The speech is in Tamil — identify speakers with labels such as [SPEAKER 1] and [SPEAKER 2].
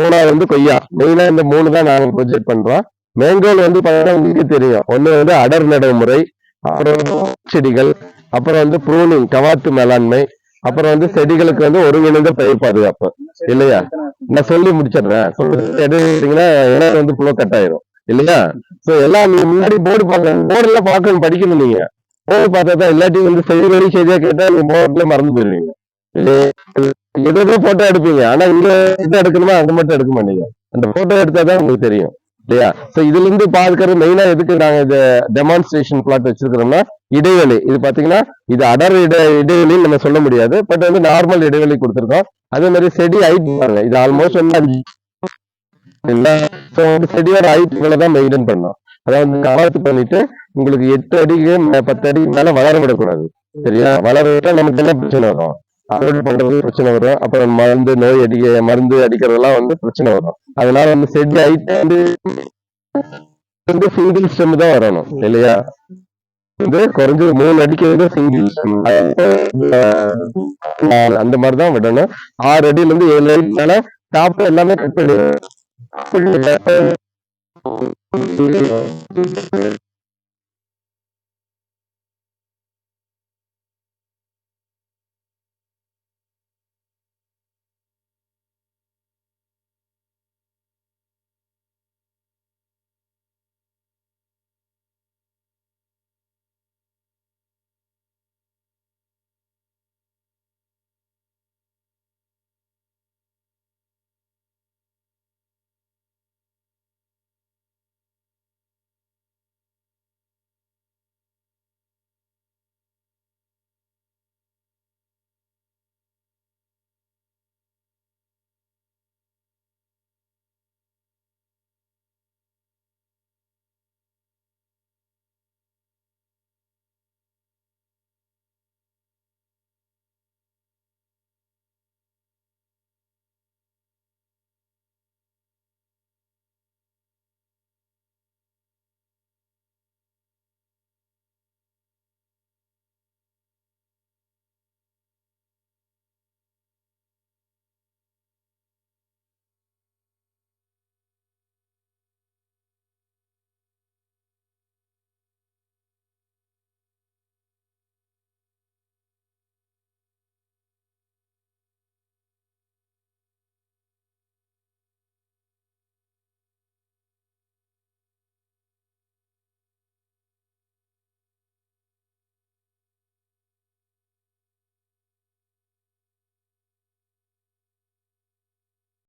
[SPEAKER 1] மூணாவது வந்து கொய்யா. மெயினா இந்த மூணு தான் நாங்க ப்ரொஜெக்ட் பண்றோம். மேங்கோல் வந்து பார்த்தீங்கன்னா உங்களுக்கு தெரியும். ஒண்ணு வந்து அடர் நடைமுறை அப்புறம் செடிகள் அப்புறம் வந்து ப்ரூனிங் கவாத்து மேலாண்மை அப்புறம் வந்து செடிகளுக்கு வந்து ஒருங்கிணைந்த பயிர் பாதுகாப்பு. இல்லையா? நான் சொல்லி முடிச்சிடுறேன். எடுத்தீங்கன்னா இடம் வந்து புலோ கட் ஆயிரும். இல்லையா? சோ எல்லாம் நீங்க முன்னாடி போர்டு பார்க்கணும் போர்டுல பார்க்கணும் படிக்கணும் நீங்க. போர்டு பார்த்தா தான் இல்லாட்டி வந்து செய்தி வழி செய்தியா கேட்டா நீங்க போர்டுல மறந்து போயிருவீங்க எதுவும் போட்டோ எடுப்பீங்க. ஆனா இங்க இது எடுக்கணுமா? அது மட்டும் எடுக்க மாட்டீங்க. அந்த போட்டோ எடுத்தாதான் உங்களுக்கு தெரியும். இல்லையா? சோ இதுல இருந்து பாக்குறது மெயினா எதுக்கு நாங்க இந்த டெமான்ஸ்ட்ரேஷன் பிளாட் வச்சிருக்கிறோம்னா இடைவெளி. இது பாத்தீங்கன்னா இது அடர் இட இடைவெளின்னு நம்ம சொல்ல முடியாது. பட் வந்து நார்மல் இடைவெளி கொடுத்துருக்கோம். அதே மாதிரி செடி ஹைட் பாருங்க. இது ஆல்மோஸ்ட் வந்து அஞ்சு செடியோட ஹைட் தான் மெயின்டைன் பண்ணோம். அதாவது கவாத்து பண்ணிட்டு உங்களுக்கு எட்டு அடிக்கு மே- பத்து அடிக்கு மேல வளர விடக்கூடாது. சரியா? வளர விட்டா நமக்கு என்ன பிரச்சனை வரும்? அறுவடை பண்றது பிரச்சனை வரும். அப்புறம் மருந்து நோய் அடிக்க மருந்து அடிக்கிறதெல்லாம் வந்து பிரச்சனை வரும். அதனால வந்து செடி ஹைட் வந்து வந்து சிங்கிள் ஸ்டெம் தான் வரணும் இல்லையா? வந்து குறைஞ்சது மூணு அடிக்கிறது சிங்கிள் ஸ்டெம் அந்த மாதிரி தான் விடணும். ஆறு அடியில இருந்து ஏழு அடி மேல டாப் எல்லாமே கட் பண்ணிடுவோம்